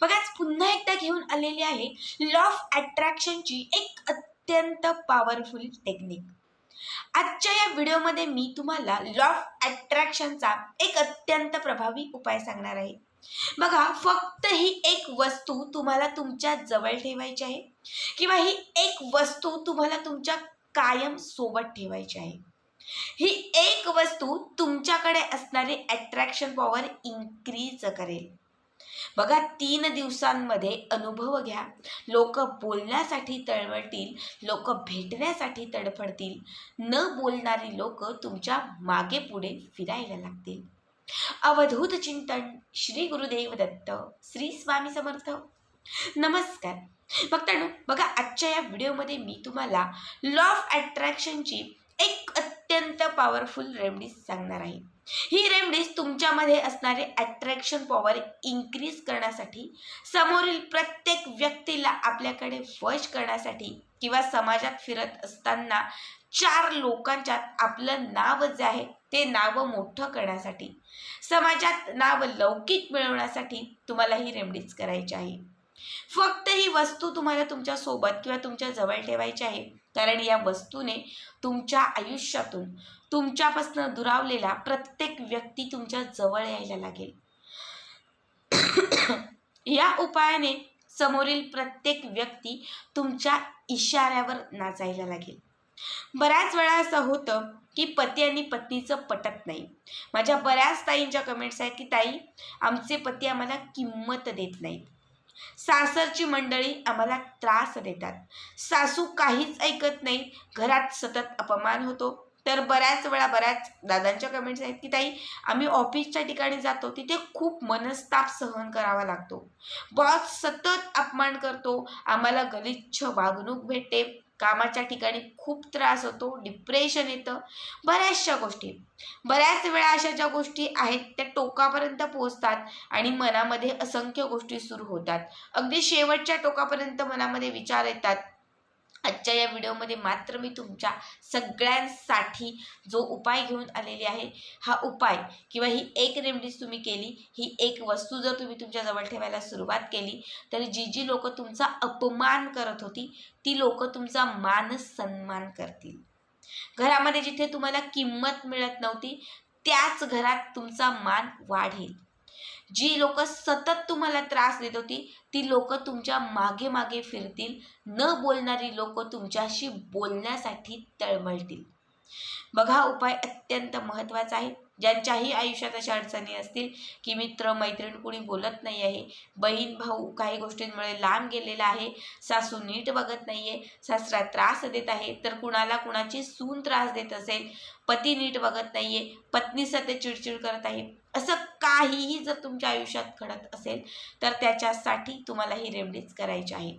बघाच पुन्हा एकदा घेऊन आलेली आहे लॉ ऑफ अट्रॅक्शनची एक अत्यंत पॉवरफुल टेक्निक आजच्या या व्हिडिओमध्ये मी तुम्हाला लॉ ऑफ अट्रॅक्शनचा एक अत्यंत प्रभावी उपाय सांगणार आहे. बघा फक्त ही एक वस्तू तुम्हाला तुमच्या जवळ ठेवायची आहे किंवा ही एक वस्तू तुम्हाला तुमच्या कायम सोबत ठेवायची आहे. ही एक वस्तू तुमच्याकडे असणारी अट्रॅक्शन पॉवर इन्क्रीज करेल. बघा तीन दिवसांमध्ये अनुभव घ्या. लोक बोलण्यासाठी तळमळतील लोक भेटण्यासाठी तडफडतील. न बोलणारी लोक तुमच्या मागे पुढे फिरायला लागतील. अवधूत चिंतन श्री गुरुदेव दत्त श्री स्वामी समर्थ. नमस्कार. भक्तांनो बघा आजच्या या व्हिडिओमध्ये मी तुम्हाला लॉ ऑफ अट्रॅक्शनची एक अत्यंत पॉवरफुल रेमडीज सांगणार आहे. ही रेमडीज तुमच्यामध्ये असणारे अट्रॅक्शन पॉवर इन्क्रीज करण्यासाठी समोरील प्रत्येक व्यक्तीला आपल्याकडे वश करण्यासाठी किंवा समाजात फिरत असताना चार लोकांच्यात आपलं नाव जे आहे ते नाव मोठं करण्यासाठी समाजात नाव लौकिक मिळवण्यासाठी तुम्हाला ही रेमडीज करायची आहे. फक्त ही वस्तू तुम्हाला तुमच्यासोबत किंवा तुमच्या जवळ ठेवायची आहे कारण या वस्तूने तुमच्या आयुष्यातून तुमच्यापासून दुरावलेला प्रत्येक व्यक्ती तुमच्या जवळ यायला लागेल. या उपायाने समोरील प्रत्येक व्यक्ती तुमच्या इशाऱ्यावर नाचायला लागेल. बऱ्याच वेळा असं होतं की पती आणि पत्नीचं पटत नाही. माझ्या बऱ्याच ताईंच्या कमेंट्स आहेत की ताई आमचे पती आम्हाला किंमत देत नाहीत. सासरची मंडळी आम्हाला त्रास देतात. सासू काहीच ऐकत नाही. घरात सतत अपमान होतो. तर बऱ्याच वेळा बऱ्याच दादांच्या कमेंट्स आहेत की ताई आम्ही ऑफिसच्या ठिकाणी जातो. तिथे खूप मनस्ताप सहन करावा लागतो. बॉस सतत अपमान करतो. आम्हाला गलिच्छ वागणूक भेटते. कामाच्या ठिकाणी खूप त्रास होतो डिप्रेशन येतं बऱ्याचशा गोष्टी. बऱ्याच वेळा अशा ज्या गोष्टी आहेत त्या टोकापर्यंत पोहोचतात आणि मनामध्ये असंख्य गोष्टी सुरू होतात. अगदी शेवटच्या टोकापर्यंत मनामध्ये विचार येतात आजच्या या व्हिडिओमध्ये मात्र मी तुमच्या सगळ्यांसाठी जो उपाय घेऊन आलेली आहे हा उपाय किंवा ही एक रेमडीज तुम्ही केली ही एक वस्तू जर तुम्ही तुमच्या जवळ ठेवायला सुरुवात केली तर जी जी लोक तुमचा अपमान करत होती ती लोक तुमचा मान सन्मान करतील. घरामध्ये जिथे तुम्हाला किंमत मिळत नव्हती त्याच घरात तुमचा मान वाढेल. जी लोक सतत तुम्हाला त्रास देत होती ती लोक तुमच्या मागे मागे फिरतील. न बोलणारी लोक तुमच्याशी बोलण्यासाठी तळमळतील. बघा उपाय अत्यंत महत्त्वाचा आहे. ज्यांच्याही आयुष्यात अशा अडचणी असतील की मित्र मैत्रीण कुणी बोलत नाही आहे बहीण भाऊ काही गोष्टींमुळे लांब गेलेला आहे सासू नीट बघत नाही आहे सासरा त्रास देत आहे तर कुणाला कुणाची सून त्रास देत असेल पती नीट बघत नाही आहे पत्नी सतत चिडचिड करत आहे असं काहीही जर तुमच्या आयुष्यात घडत असेल तर त्याच्यासाठी तुम्हाला ही रेमडीज करायची आहे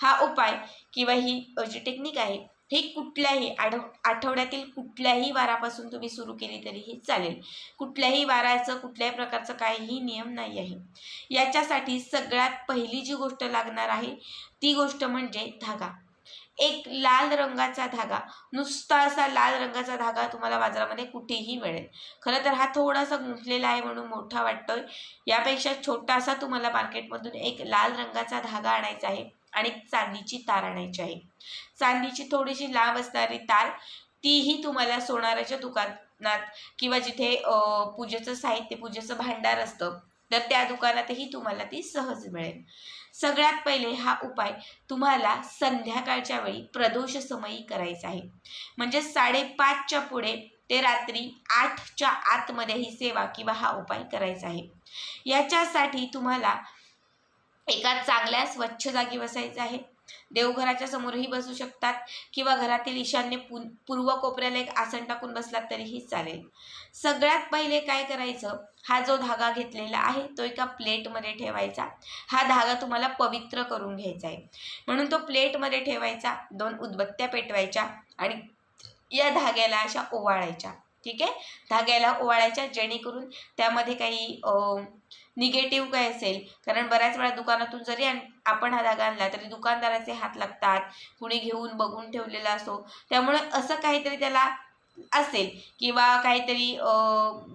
हा उपाय किंवा ही जी टेक्निक आहे हे कुठल्याही आढव आठवड्यातील कुठल्याही वारापासून तुम्ही सुरू केली तरीही चालेल. कुठल्याही वाराचं कुठल्याही प्रकारचं काहीही नियम नाही आहे. याच्यासाठी सगळ्यात पहिली जी गोष्ट लागणार आहे ती गोष्ट म्हणजे धागा. एक लाल रंगाचा धागा नुसता असा लाल रंगाचा धागा तुम्हाला बाजारामध्ये कुठेही मिळेल. खरं तर हा थोडासा गुंतलेला आहे म्हणून मोठा वाटतोय. यापेक्षा छोटासा तुम्हाला मार्केटमधून एक लाल रंगाचा धागा आणायचा आहे. आणि चांदीची तार आणायची आहे. चांदीची थोडीशी लांब असणारी तार तीही तुम्हाला सोनाराच्या दुकानात किंवा जिथे पूजेचं साहित्य पूजेचं भांडार असतं तर त्या दुकानातही तुम्हाला ती सहज मिळेल. सगळ्यात पहिले हा उपाय तुम्हाला संध्याकाळच्या वेळी प्रदोष समयी करायचा आहे. म्हणजे साडेपाचच्या पुढे ते रात्री आठच्या आतमध्ये ही सेवा किंवा हा उपाय करायचा आहे. याच्यासाठी तुम्हाला एका चांगल्या स्वच्छ जागी बसायचं आहे. देवघराच्या समोरही बसू शकतात किंवा घरातील ईशान्य पु पूर्व कोपऱ्याला एक आसन टाकून बसलात तरीही चालेल. सगळ्यात पहिले काय करायचं? हा जो धागा घेतलेला आहे तो एका प्लेटमध्ये ठेवायचा. हा धागा तुम्हाला पवित्र करून घ्यायचा आहे. म्हणून तो प्लेटमध्ये ठेवायचा दोन उदबत्त्या पेटवायच्या आणि या धाग्याला अशा ओवाळायच्या. ठीक आहे? धाग्याला ओवाळायच्या जेणेकरून त्यामध्ये काही निगेटिव्ह काय असेल. कारण बऱ्याच वेळा दुकानातून जरी आपण हा धागा आणला तरी दुकानदाराचे हात लागतात. कुणी घेऊन बघून ठेवलेला असो. त्यामुळे असं काहीतरी त्याला असेल. किंवा काहीतरी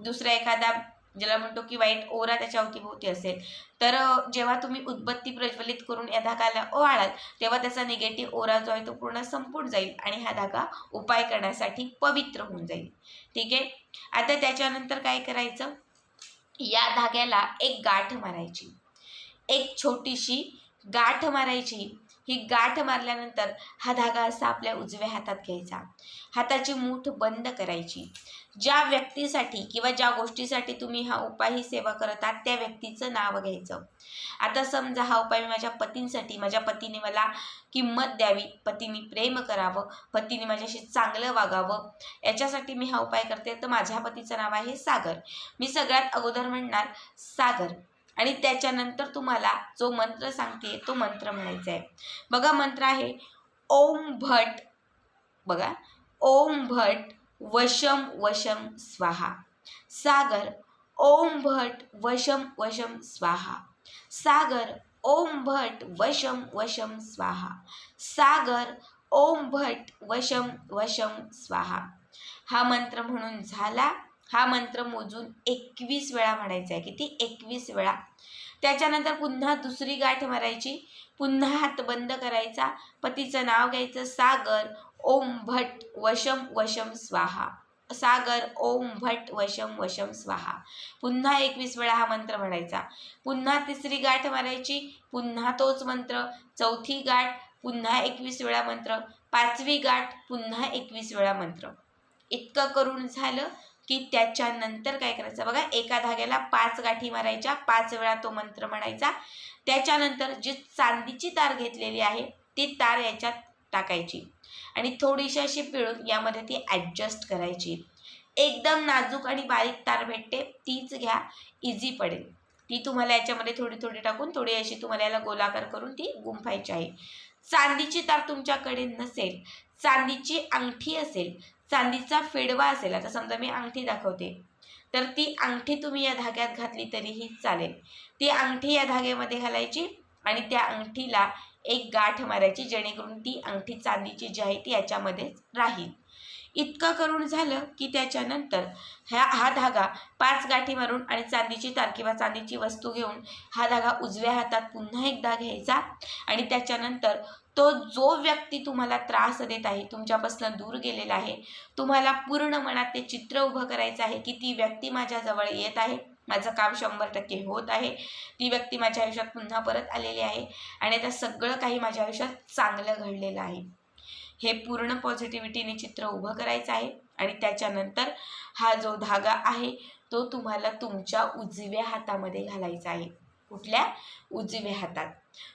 दुसरा एखादा ज्याला म्हणतो की वाईट ओरा त्याच्या अवतीभोवती असेल. तर जेव्हा तुम्ही उदबत्ती प्रज्वलित करून या धागाला ओवाळाल तेव्हा त्याचा निगेटिव्ह ओरा जो आहे तो पूर्ण संपून जाईल आणि हा धागा उपाय करण्यासाठी पवित्र होऊन जाईल. ठीक आहे? आता त्याच्यानंतर काय करायचं? या धाग्याला एक गाठ मारायची. एक छोटीशी गाठ मारायची. ही गाठ मारल्यानंतर हा धागा असा आपल्या उजव्या हातात घ्यायचा. हाताची मूठ बंद करायची. ज्या व्यक्तीसाठी किंवा ज्या गोष्टीसाठी तुम्ही हा उपाय ही सेवा करत आहात त्या व्यक्तीचं नाव घ्यायचं. आता समजा हा उपाय मी माझ्या पतींसाठी माझ्या पतीने मला किंमत द्यावी पतीने प्रेम करावं पतीने माझ्याशी चांगलं वागावं याच्यासाठी मी हा उपाय करते तर माझ्या पतीचं नाव आहे सागर. मी सगळ्यात अगोदर म्हणणार सागर. आणि त्याच्यानंतर तुम्हाला जो मंत्र सांगते तो मंत्र म्हणायचा आहे. बघा मंत्र आहे ओम भट. बघा ओम भट वशम वशम स्वाहा. सागर ओम भट वशम वशम स्वाहा. सागर ओम भट वशम वशम स्वाहा. सागर ओम भट वशम वशम स्वाहा. हा मंत्र म्हणून झाला. हा मंत्र मोजून एकवीस वेळा म्हणायचा आहे किती? एकवीस वेळा. त्याच्यानंतर पुन्हा दुसरी गाठ मारायची. पुन्हा हात बंद करायचा. पतीचं नाव घ्यायचं सागर. ओम भट वशम वशम स्वाहा. सागर ओम भट वशम वशम स्वाहा. पुन्हा एकवीस वेळा हा मंत्र म्हणायचा. पुन्हा तिसरी गाठ मारायची. पुन्हा तोच मंत्र. चौथी गाठ. पुन्हा एकवीस वेळा मंत्र. पाचवी गाठ. पुन्हा एकवीस वेळा मंत्र. इतकं करून झालं. की त्याच्यानंतर काय करायचं? बघा एका धाग्याला पाच गाठी मारायच्या पाच वेळा तो मंत्र म्हणायचा. त्याच्यानंतर जी चांदीची तार घेतलेली आहे ती तार याच्यात टाकायची आणि थोडीशी अशी पिळून यामध्ये ती ॲडजस्ट करायची. एकदम नाजूक आणि बारीक तार भेटते तीच घ्या इझी पडेल. ती तुम्हाला याच्यामध्ये थोडी थोडी टाकून थोडी अशी तुम्हाला याला गोलाकार करून ती गुंफायची आहे. चांदीची तार तुमच्याकडे नसेल चांदीची अंगठी असेल चांदीचा फेडवा असेल आता समजा मी अंगठी दाखवते तर ती अंगठी तुम्ही या धाग्यात घातली तरीही चालेल. ती अंगठी या धाग्यामध्ये घालायची आणि त्या अंगठीला एक गाठ मारायची जेणेकरून ती अंगठी चांदीची जी आहे ती याच्यामध्येच राहील. इतकं करून झालं की त्याच्यानंतर ह्या हा धागा पाच गाठी मारून आणि चांदीची तार किंवा चांदीची वस्तू घेऊन हा धागा उजव्या हातात पुन्हा एकदा घ्यायचा. आणि त्याच्यानंतर तो जो व्यक्ती तुम्हाला त्रास देत आहे तुमच्यापासून दूर गेलेला आहे तुम्हाला पूर्ण मनात ते चित्र उभं करायचं आहे की ती व्यक्ती माझ्याजवळ येत आहे माझं काम शंभर टक्के होत आहे ती व्यक्ती माझ्या आयुष्यात पुन्हा परत आलेली आहे आणि आता सगळं काही माझ्या आयुष्यात चांगलं घडलेलं आहे. हे पूर्ण पॉझिटिव्हिटीने चित्र उभं करायचं आहे. आणि त्याच्यानंतर हा जो धागा आहे तो तुम्हाला तुमच्या उजव्या हातामध्ये घालायचा आहे. कुठल्या? उजव्या हातात.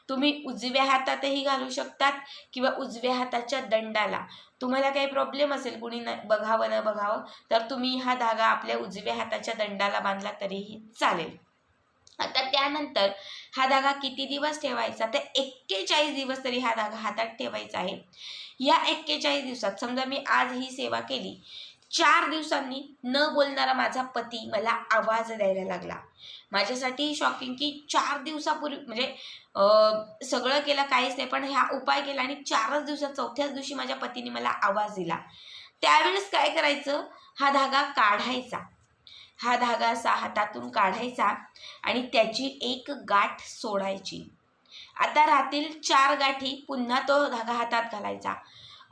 तुम्ही उजव्या हातातही घालू शकतात किंवा उजव्या हाताच्या दंडाला. तुम्हाला काही प्रॉब्लेम असेल कुणी न बघावं न बघावं तर तुम्ही हा धागा आपल्या उजव्या हाताच्या दंडाला बांधला तरीही चालेल. आता त्यानंतर हा धागा किती दिवस ठेवायचा? तर एक्केचाळीस दिवस तरी हा धागा हातात ठेवायचा आहे. या एक्केचाळीस दिवसात समजा मी आज ही सेवा केली चार दिवसांनी न बोलणारा माझा पती मला आवाज द्यायला लागला. माझ्यासाठी शॉकिंग की चार दिवसापूर्वी म्हणजे सगळं केलं काहीच नाही पण ह्या उपाय केला आणि चारच दिवसात चौथ्याच दिवशी माझ्या पतीने मला आवाज दिला. त्यावेळेस काय करायचं? हा धागा काढायचा. हा धागा असा हातातून काढायचा आणि त्याची एक गाठ सोडायची. आता राहतील चार गाठी पुन्हा तो धागा हातात घालायचा.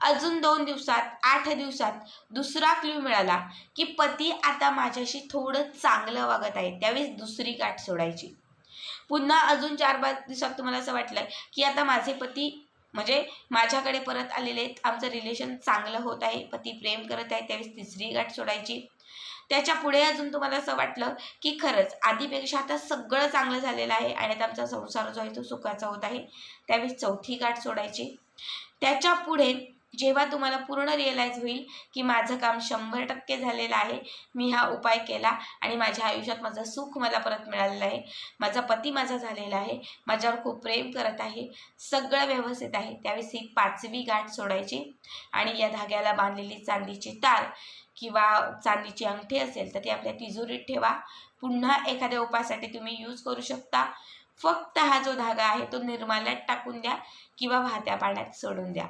अजून दोन दिवसात आठ दिवसात दुसरा क्ल्यू मिळाला की पती आता माझ्याशी थोडं चांगलं वागत आहे त्यावेळेस दुसरी गाठ सोडायची. पुन्हा अजून चार पाच दिवसात तुम्हाला असं वाटलं की आता माझे पती म्हणजे माझ्याकडे परत आलेले आहेत आमचं रिलेशन चांगलं होत आहे पती प्रेम करत आहे त्यावेळेस तिसरी गाठ सोडायची. त्याच्या पुढे अजून तुम्हाला असं वाटलं की खरंच आधीपेक्षा आता सगळं चांगलं झालेलं आहे आणि आता आमचा संसार जो आहे तो सुखाचा होत आहे. त्यावेळी चौथी गाठ सोडायची. त्याच्या पुढे जेव्हा तुम्हाला पूर्ण रिअलाईज होईल की माझं काम शंभर टक्के झालेलं आहे मी हा उपाय केला आणि माझ्या आयुष्यात माझं सुख मला परत मिळालेलं आहे. माझा पती माझा झालेला आहे माझ्यावर खूप प्रेम करत आहे सगळं व्यवस्थित आहे. त्यावेळेस ही पाचवी गाठ सोडायची आणि या धाग्याला बांधलेली चांदीची तार किंवा चांदीची अंगठी असेल तर ती आपल्या तिजोरीत ठेवा. पुन्हा एखाद्या उपायासाठी तुम्ही यूज करू शकता. फक्त हा जो धागा आहे तो निर्माल्यात टाकून द्या किंवा वाहत्या पाण्यात सोडून द्या.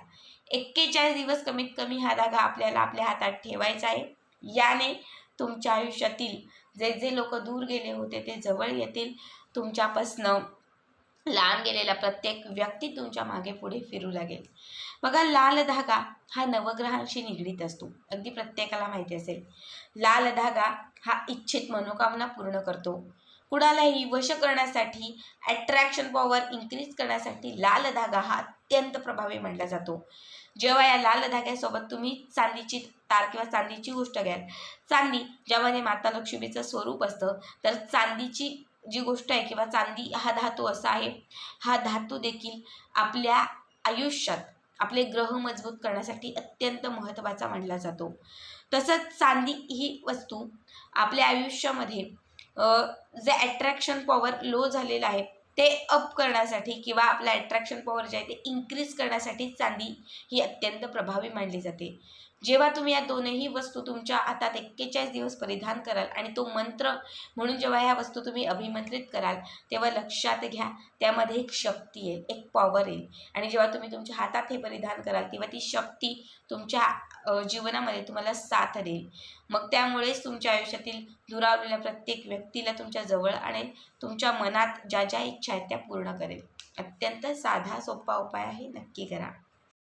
एक्केचाळीस दिवस कमीत कमी हा धागा आपल्याला आपल्या हातात ठेवायचा आहे. याने तुमच्या आयुष्यातील जे जे लोक दूर गेले होते ते जवळ येतील. तुमच्यापासनं लांब गेलेला प्रत्येक व्यक्ती तुमच्या मागे पुढे फिरू लागेल. बघा लाल धागा हा नवग्रहांशी निगडीत असतो. अगदी प्रत्येकाला माहिती असेल. लाल धागा हा इच्छित मनोकामना पूर्ण करतो. कुणालाही वश करण्यासाठी अट्रॅक्शन पॉवर इन्क्रीज करण्यासाठी लाल धागा हा अत्यंत प्रभावी मानला जातो. जेव्हा या लाल धाग्यासोबत तुम्ही चांदीची तार किंवा चांदीची गोष्ट घ्याल चांदी ज्यामध्ये माता लक्ष्मीचं स्वरूप असतं तर चांदीची जी गोष्ट आहे किंवा चांदी हा धातू असा आहे हा धातू देखील आपल्या आयुष्यात आपले ग्रह मजबूत करण्यासाठी अत्यंत महत्त्वाचा मानला जातो. तसंच चांदी ही वस्तू आपल्या आयुष्यामध्ये जे अट्रॅक्शन पॉवर लो झालेलं आहे ते अप करण्यासाठी किंवा आपलं अट्रॅक्शन पॉवर जे आहे ते इन्क्रीज करण्यासाठी चांदी ही अत्यंत प्रभावी मानली जाते. जेव्हा तुम्ही या दोनही वस्तू तुमच्या हातात एक्केचाळीस दिवस परिधान कराल आणि तो मंत्र म्हणून जेव्हा ह्या वस्तू तुम्ही अभिमंत्रित कराल तेव्हा लक्षात घ्या त्यामध्ये एक शक्ती येईल एक पॉवर येईल आणि जेव्हा तुम्ही तुमच्या हातात हे परिधान कराल तेव्हा ती शक्ती तुमच्या जीवनामध्ये तुम्हाला साथ देईल मग त्यामुळेच तुमच्या आयुष्यातील दुरावलेल्या प्रत्येक व्यक्तीला तुमच्या जवळ आणेल तुमच्या मनात ज्या ज्या इच्छा आहेत त्या पूर्ण करेल. अत्यंत साधा सोपा उपाय आहे नक्की करा.